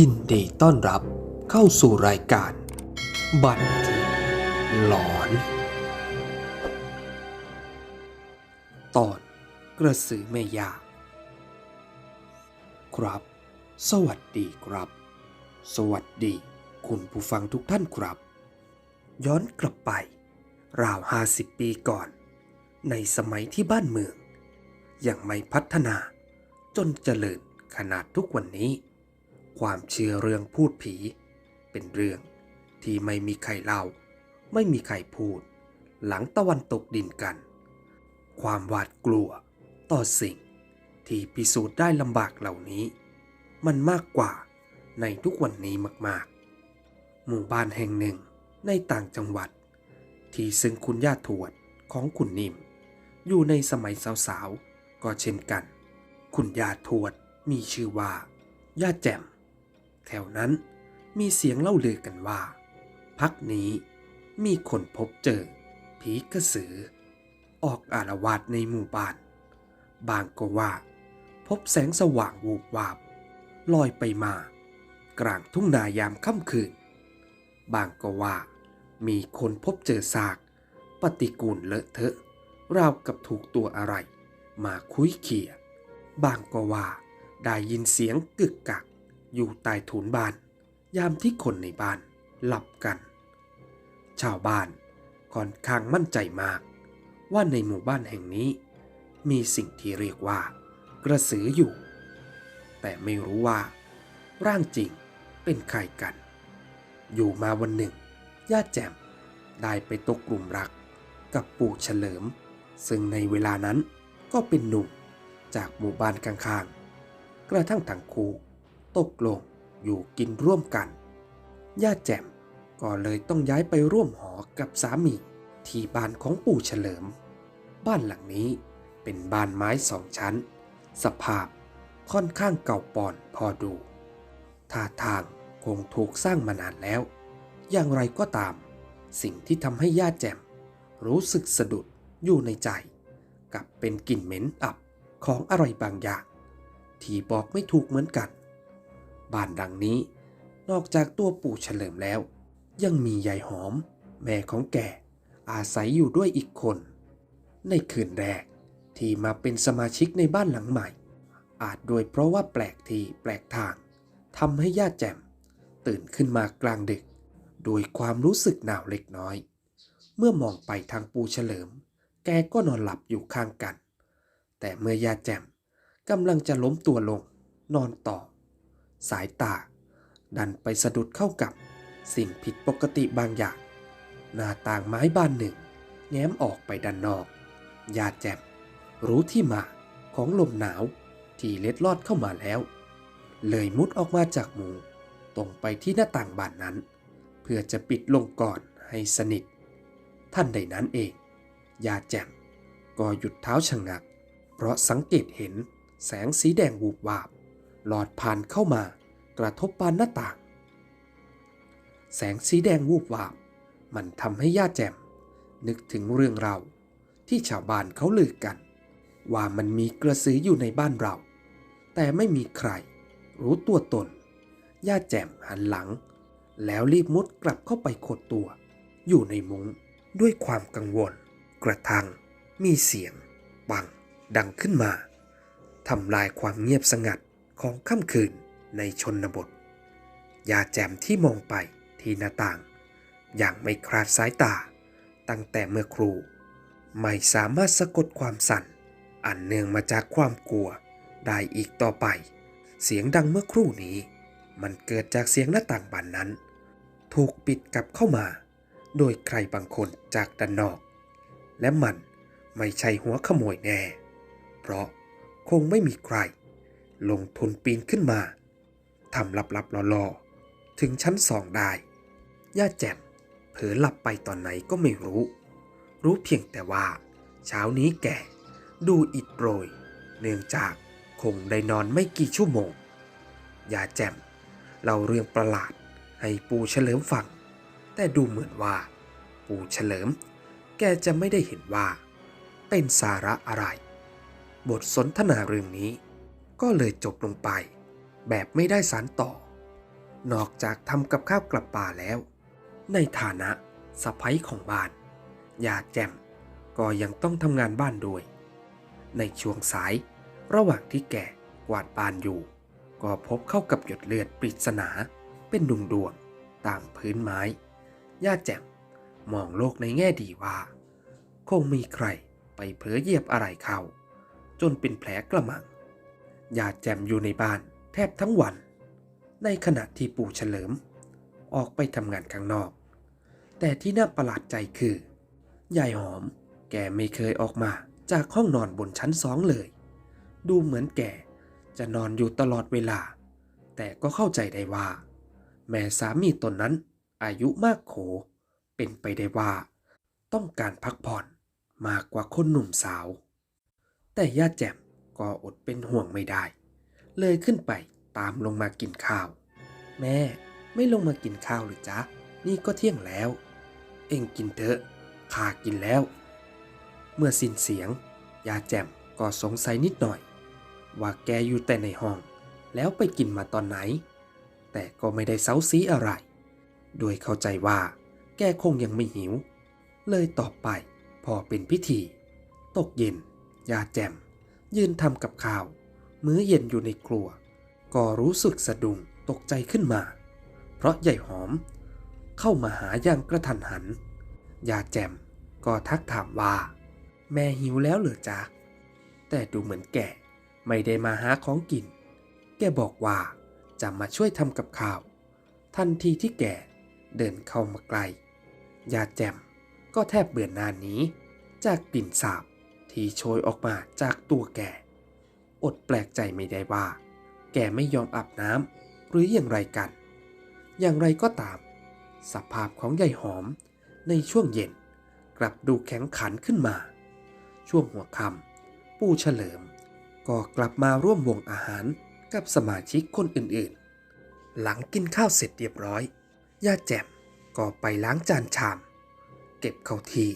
ยินดีต้อนรับเข้าสู่รายการ บันทึกหลอน ตอนกระสือแม่ยาครับ สวัสดีครับ สวัสดีคุณผู้ฟังทุกท่านครับ ย้อนกลับไป ราวห้าสิบปีก่อน ในสมัยที่บ้านเมือง ยังไม่พัฒนา จนเจริญขนาดทุกวันนี้ ความเชื่อเรื่องพูดผี เป็นเรื่องที่ไม่มีใครเล่า ไม่มีใครพูด หลังตะวันตกดินกัน ความหวาดกลัวต่อสิ่งที่พิสูจน์ได้ลำบากเหล่านี้ มันมากกว่าในทุกวันนี้มากๆ หมู่บ้านแห่งหนึ่งในต่างจังหวัด ที่ซึ่งคุณย่าทวดของคุณนิ่ม อยู่ในสมัยสาวๆ ก็เช่นกัน คุณย่าทวดมีชื่อว่าย่าแจ่ม แถวนั้นมีเสียงเล่าลือกันว่า พักนี้มีคนพบเจอ ผีกระสือ ออกอารวาสในหมู่บ้าน บางก็ว่า พบแสงสว่างวูบวาบ ลอยไปมา กลางทุ่งนายามค่ำคืน บางก็ว่า มีคนพบเจอซาก ปฏิกูลเลอะเทอะราวกับถูกตัวอะไร มาคุยเขี่ยบางก็ว่า ได้ยินเสียงกึกกัก อยู่ใต้ถุนบ้าน ยามที่คนในบ้านหลับกัน ชาวบ้านค่อนข้างมั่นใจมาก ว่าในหมู่บ้านแห่งนี้ มีสิ่งที่เรียกว่า กระสืออยู่ แต่ไม่รู้ว่า ร่างจริงเป็นใครกัน อยู่มาวันหนึ่งญาติแจ่มได้ไปตกกลุ่มรักกับปู่เฉลิม ซึ่งในเวลานั้นก็เป็นหนุ่มจากหมู่บ้านข้างๆกระทั่งทั้งคู่ ตกลงอยู่กินร่วมกันญาติแจ่มก็เลยต้องย้ายไปร่วมหอกับสามีที่บ้านของปู่เฉลิม บ้านหลังนี้เป็นบ้านไม้สองชั้น สภาพค่อนข้างเก่าปอนพอดู ท่าทางคงถูกสร้างมานานแล้ว อย่างไรก็ตาม สิ่งที่ทำให้ญาติแจ่ม รู้สึกสะดุดอยู่ในใจ กับเป็นกลิ่นเหม็นอับของอะไรบางอย่าง ที่บอกไม่ถูกเหมือนกัน บ้านดังนี้ นอกจากตัวปู่เฉลิมแล้ว ยังมียายหอม แม่ของแกอาศัยอยู่ด้วยอีกคน ในคืนแรกที่มาเป็นสมาชิกในบ้านหลังใหม่ อาจโดยเพราะว่าแปลกที่แปลกทางทำให้ญาติแจ่ม ตื่นขึ้นมากลางดึก โดยความรู้สึกหนาวเล็กน้อย เมื่อมองไปทางปูเฉลิม แกก็นอนหลับอยู่ข้างกัน แต่เมื่อยาแจ่มกำลังจะล้มตัวลง นอนต่อ สายตา ดันไปสะดุดเข้ากับ สิ่งผิดปกติบางอย่าง หน้าต่างไม้บานหนึ่ง แง้มออกไปด้านนอกยาแจ่มรู้ที่มาของลมหนาวที่เล็ดลอดเข้ามาแล้ว เลยมุดออกมาจากมุงตรงไปที่หน้าต่างบานนั้น เพื่อจะปิดลงก่อนให้สนิท ท่านใดนั้นเองยาแจ่มก็หยุดเท้าชะงัก เพราะสังเกตเห็นแสงสีแดงวูบวาบ หลอดผ่านเข้ามากระทบบานหน้าต่าง แสงสีแดงวูบวาบ มันทำให้ย่าแจ่ม นึกถึงเรื่องเราวที่ชาวบ้านเขาลือกัน ว่ามันมีกระสืออยู่ในบ้านเรา แต่ไม่มีใคร รู้ตัวตน ย่าแจ่มหันหลัง แล้วรีบมุดกลับเข้าไปขดตัว อยู่ในมุ้งด้วยความกังวล กระทั่งมีเสียง ปังดังขึ้นมาทำลายความเงียบสงัด ของค่ำคืนในชนบท ยาแจมที่มองไปที่หน้าต่าง อย่างไม่คลาดสายตา ตั้งแต่เมื่อครู ไม่สามารถสะกดความสั่น อันเนื่องมาจากความกลัวได้อีกต่อไป เสียงดังเมื่อครู่นี้ มันเกิดจากเสียงหน้าต่างบานนั้น ถูกปิดกลับเข้ามา โดยใครบางคนจากด้านนอก และมันไม่ใช่หัวขโมยแน่ เพราะคงไม่มีใคร ลงทุนปีนขึ้นมาทำลับๆล่อๆถึงชั้นสองได้ ย่าแจ่มเผลอหลับไปตอนไหนก็ไม่รู้ รู้เพียงแต่ว่า เช้านี้แกดูอิดโรย เนื่องจากคงได้นอนไม่กี่ชั่วโมงยาแจ่มเล่าเรื่องประหลาดให้ปู่เฉลิมฟัง แต่ดูเหมือนว่า ปู่เฉลิม แกจะไม่ได้เห็นว่า เป็นสาระอะไร บทสนทนาเรื่องนี้ ก็เลยจบลงไป แบบไม่ได้สารต่อ นอกจากทำกับข้าวกลับป่าแล้ว ในฐานะสะพ้ยของบ้านยาแจ่มก็ยังต้องทำงานบ้านด้วย ในช่วงสายระหว่างที่แกกวาดบ้านอยู่ ก็พบเข้ากับหยดเลือดปริศนาเป็นดวงดวงๆตามพื้นไม้ย่าแจ่มมองโลกในแง่ดีว่า คงมีใครไปเผลอเหยียบอะไรเขาจนเป็นแผลกระมัง ยาแจ่มอยู่ในบ้าน แทบทั้งวัน ในขณะที่ปู่เฉลิม ออกไปทำงานข้างนอก แต่ที่น่าประหลาดใจคือยายหอม แกไม่เคยออกมาจากห้องนอนบนชั้นสองเลย ดูเหมือนแกจะนอนอยู่ตลอดเวลา แต่ก็เข้าใจได้ว่า แม่สามีตนนั้นอายุมากโข เป็นไปได้ว่า ต้องการพักผ่อนมากกว่าคนหนุ่มสาว แต่ย่าแจ่ม ก็อดเป็นห่วงไม่ได้ เลยขึ้นไปตามลงมากินข้าว แม่ไม่ลงมากินข้าวหรือจ๊ะ นี่ก็เที่ยงแล้ว เอ็งกินเถอะข้ากินแล้ว เมื่อสิ้นเสียง ยาแจ่มก็สงสัยนิดหน่อย ว่าแกอยู่แต่ในห้อง แล้วไปกินมาตอนไหน แต่ก็ไม่ได้เซาซีอะไร โดยเข้าใจว่า แกคงยังไม่หิว เลยตอบไปพอเป็นพิธี ตกเย็น ยาแจ่ม ยืนทำกับข้าว มื้อเย็นอยู่ในครัว ก็รู้สึกสะดุ้งตกใจขึ้นมา เพราะใหญ่หอม เข้ามาหาอย่างกระทันหัน ยาแจมก็ทักถามว่า แม่หิวแล้วเหรอจ๊ะ แต่ดูเหมือนแกไม่ได้มาหาของกิน แกบอกว่าจะมาช่วยทำกับข้าว ทันทีที่แกเดินเข้ามาใกล้ยาแจมก็แทบเบื่อหน้าหนี้จากกลิ่นสาบ ที่โชยออกมาจากตัวแก อดแปลกใจไม่ได้ว่า แกไม่ยอมอาบน้ำหรืออย่างไรกัน อย่างไรก็ตาม สภาพของยายหอมในช่วงเย็นกลับดูแข็งขันขึ้นมา ช่วงหัวค่ำปู่เฉลิม ก็กลับมาร่วมวงอาหารกับสมาชิกคนอื่นๆ หลังกินข้าวเสร็จเรียบร้อย ย่าแจ่มก็ไปล้างจานชาม เก็บเข้าที่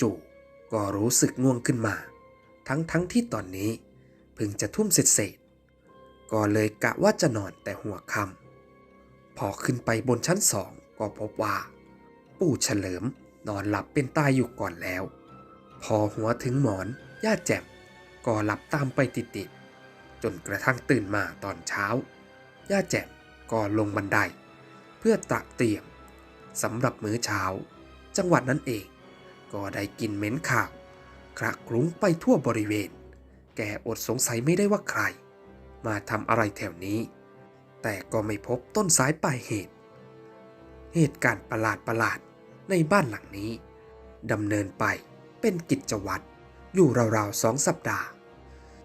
จู่ๆ ก็รู้สึกง่วงขึ้นมา ทั้งๆทที่ตอนนี้เพิ่งจะทุ่มเสร็จก็เลยกะว่าจะนอนแต่หัวค่ำพอขึ้นไปบนชั้นสองก็พบว่า ปู่เฉลิมนอนหลับเป็นตายอยู่ก่อนแล้ว พอหัวถึงหมอนย่าแจ่มก็หลับตามไปติดๆจนกระทั่งตื่นมาตอนเช้าย่าแจ่มก็ลงบันได เพื่อตระเตรียมสำหรับมื้อเช้า จังหวัดนั้นเอง ก็ได้กลินเหม็นข่าวคระคลุ้งไปทั่วบริเวณ แกอดสงสัยไม่ได้ว่าใคร มาทำอะไรแถวนี้ แต่ก็ไม่พบต้นสายปลายเหตุ เหตุการณ์ประหลาดประหลาดในบ้านหลังนี้ดำเนินไปเป็นกิจวัตรอยู่ราวๆสองสัปดาห์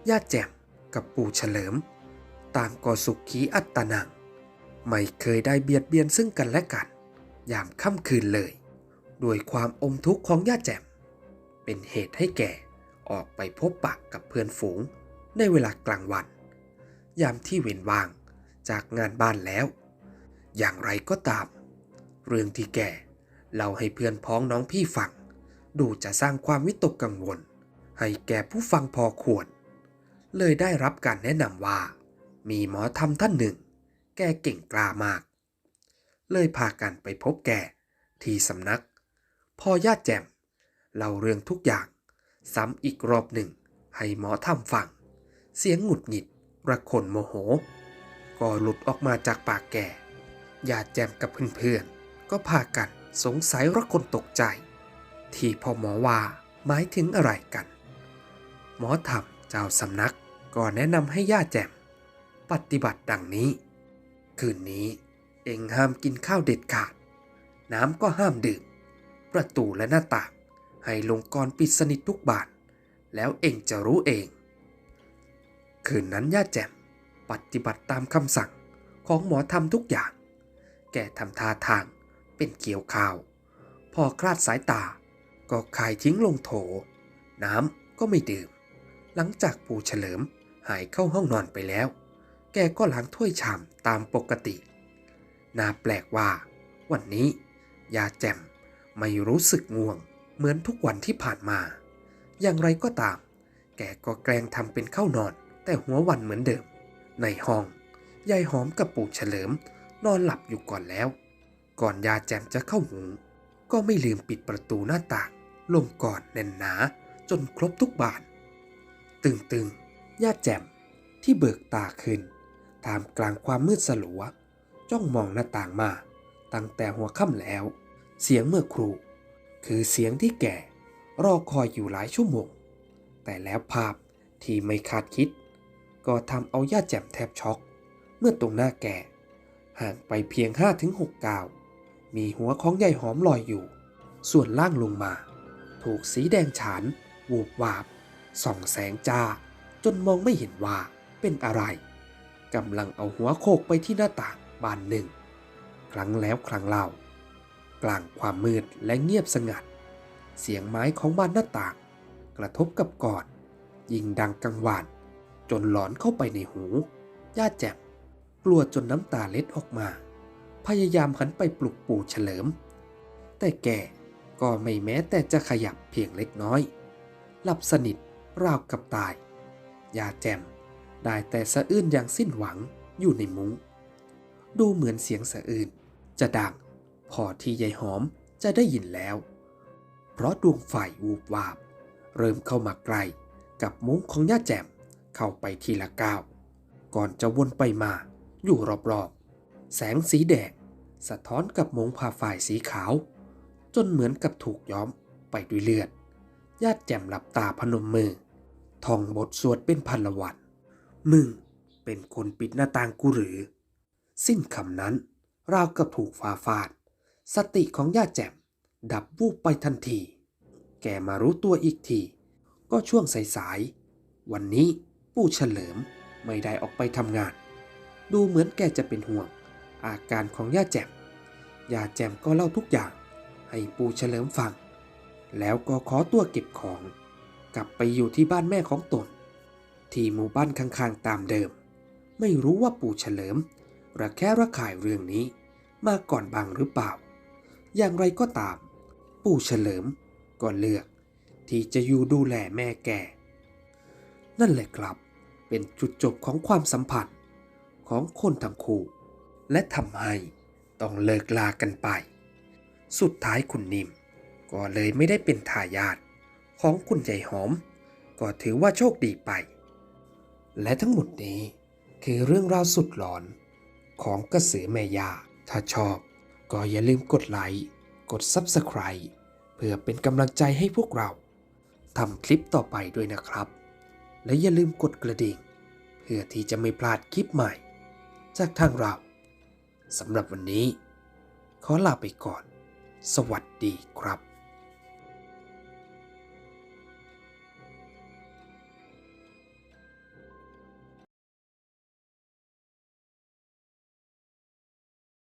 ย่าแจ่มกับปู่เฉลิมต่างก็สุขีอัตตนัง ไม่เคยได้เบียดเบียนซึ่งกันและกัน ยามค่ำคืนเลย ด้วยความอมทุกข์ของย่าแจ่ม เป็นเหตุให้แก่ออกไปพบปะกับเพื่อนฝูงในเวลากลางวัน ยามที่เว้นว่างจากงานบ้านแล้ว อย่างไรก็ตาม เรื่องที่แก่เล่าให้เพื่อนพ้องน้องพี่ฟัง ดูจะสร้างความวิตกกังวล ให้แก่ผู้ฟังพอควร เลยได้รับการแนะนำว่า มีหมอธรรมท่านหนึ่ง แกเก่งกล้ามาก เลยพากันไปพบแกที่สำนัก พ่อญาติแจมเล่าเรื่องทุกอย่าง ซ้ำอีกรอบหนึ่ง ให้หมอธรรมฟัง เสียงหงุดหงิด ระคนโมโห ก็หลุดออกมาจากปากแกญาติแจมกับเพื่อนๆก็พากันสงสัยระคนตกใจ ที่พ่อหมอว่าหมายถึงอะไรกัน หมอธรรมเจ้าสำนักก็แนะนำให้ย่าแจ่มปฏิบัติดังนี้ คืนนี้เองห้ามกินข้าวเด็ดขาด น้ำก็ห้ามดื่ม ประตูและหน้าต่าง ให้ลงกรปิดสนิททุกบาน แล้วเองจะรู้เอง คืนนั้นย่าแจ่มปฏิบัติตามคำสั่งของหมอทำทุกอย่าง แกทำท่าทางเป็นเกี่ยวข่าว พอคลาดสายตาก็คายทิ้งลงโถ น้ำก็ไม่ดื่ม หลังจากปู่เฉลิมหายเข้าห้องนอนไปแล้ว แกก็ล้างถ้วยชามตามปกติ น่าแปลกว่า วันนี้ยาแจ่ม ไม่รู้สึกง่วงเหมือนทุกวันที่ผ่านมา อย่างไรก็ตาม แกก็แกล้งทำเป็นเข้านอน แต่หัววันเหมือนเดิม ในห้อง ยายหอมกับปู่เฉลิม นอนหลับอยู่ก่อนแล้ว ก่อนยาแจมจะเข้าหู ก็ไม่ลืมปิดประตูหน้าต่างลงก่อนแน่นหนา จนครบทุกบาน ตึงๆยาแจมที่เบิกตาขึ้นท่ามกลางความมืดสลัว จ้องมองหน้าต่างมา ตั้งแต่หัวค่ำแล้ว เสียงเมื่อครู คือเสียงที่แก่รอคอยอยู่หลายชั่วโมง แต่แล้วภาพที่ไม่คาดคิด ก็ทำเอาย่าแจ่มแทบช็อก เมื่อตรงหน้าแก่ ห่างไปเพียง5-6ก้าวมีหัวของยายหอมลอยอยู่ ส่วนล่างลงมา ถูกสีแดงฉานวูบวาบ ส่องแสงจ้า จนมองไม่เห็นว่าเป็นอะไรกำลังเอาหัวโขกไปที่หน้าต่างบานหนึ่ง ครั้งแล้วครั้งเล่า กลางความมืดและเงียบสงัด เสียงไม้ของบานหน้าต่าง กระทบกับกอดยิงดังกังวาน จนหลอนเข้าไปในหูย่าแจ่มกลัวจนน้ำตาเล็ดออกมา พยายามหันไปปลุกปู่เฉลิม แต่แกก็ไม่แม้แต่จะขยับเพียงเล็กน้อย หลับสนิทราวกับตายยาแจมได้แต่สะอื้นอย่างสิ้นหวังอยู่ในมุง้ง ดูเหมือนเสียงสะอื้นจะดัง พอที่ยายหอมจะได้ยินแล้ว เพราะดวงไฟวูบวาบ เริ่มเข้ามาใกล้กับมุ้งของย่าแจมเข้าไปทีละก้าว ก่อนจะวนไปมาอยู่รอบๆ แสงสีแดงสะท้อนกับมุ้งผ้าฝ่ายสีขาว จนเหมือนกับถูกย้อมไปด้วยเลือดญาติแจ่มหลับตาพนมมือท่องบทสวดเป็นพันละวัน มึงเป็นคนปิดหน้าต่างกูหรือ สิ้นคำนั้นราวกับถูกฟาฟาด สติของญาแจ่มดับวูบไปทันที แกมารู้ตัวอีกที ก็ช่วงสายๆ วันนี้ปู่เฉลิมไม่ได้ออกไปทำงาน ดูเหมือนแกจะเป็นห่วง อาการของย่าแจ่มย่าแจ่มก็เล่าทุกอย่าง ให้ปู่เฉลิมฟัง แล้วก็ขอตัวเก็บของ กลับไปอยู่ที่บ้านแม่ของตน ที่หมู่บ้านข้างๆตามเดิม ไม่รู้ว่าปู่เฉลิมระแคะระคายเรื่องนี้มาก่อนบางหรือเปล่า อย่างไรก็ตาม ปู่เฉลิมก็เลือก ที่จะอยู่ดูแลแม่แก่ นั่นแหละครับเป็นจุดจบของความสัมพันธ์ของคนทั้งคู่ และทำให้ต้องเลิกลากันไป สุดท้ายคุณนิม ก็เลยไม่ได้เป็นทายาทของคุณใหญ่หอม ก็ถือว่าโชคดีไป และทั้งหมดนี้คือเรื่องราวสุดหลอนของกระสือแม่ยาถ้าชอบ ก็อย่าลืมกดไลค์กด Subscribe เพื่อเป็นกำลังใจให้พวกเราทำคลิปต่อไปด้วยนะครับ และอย่าลืมกดกระดิ่ง เพื่อที่จะไม่พลาดคลิปใหม่ จากทางเราสำหรับวันนี้ ขอลาไปก่อน สวัสดีครับ